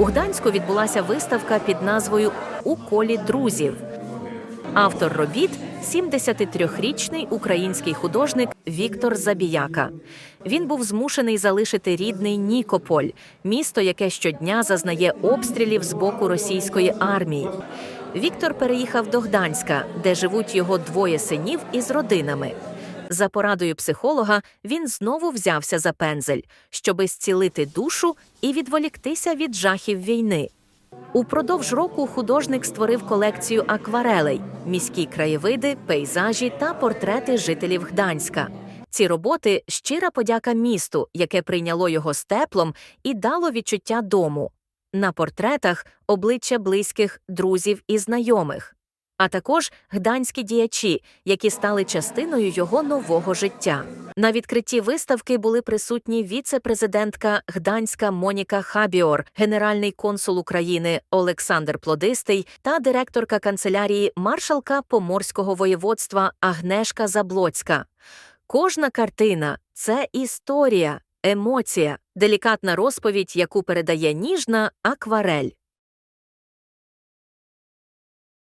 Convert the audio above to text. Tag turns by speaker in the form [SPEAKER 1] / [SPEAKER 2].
[SPEAKER 1] У Гданську відбулася виставка під назвою У колі друзів. Автор робіт 73-річний український художник Віктор Забіяка. Він був змушений залишити рідний Нікополь, місто, яке щодня зазнає обстрілів з боку російської армії. Віктор переїхав до Гданська, де живуть його двоє синів із родинами. За порадою психолога він знову взявся за пензель, щоби зцілити душу і відволіктися від жахів війни. Упродовж року художник створив колекцію акварелей, міські краєвиди, пейзажі та портрети жителів Гданська. Ці роботи щира подяка місту, яке прийняло його з теплом і дало відчуття дому. На портретах обличчя близьких друзів і знайомих, а також гданські діячі, які стали частиною його нового життя. На відкритті виставки були присутні віце-президентка Гданська Моніка Хабіор, генеральний консул України Олександр Плодистий та директорка канцелярії маршалка Поморського воєводства Агнешка Заблоцька. Кожна картина це історія, емоція, делікатна розповідь, яку передає ніжна акварель.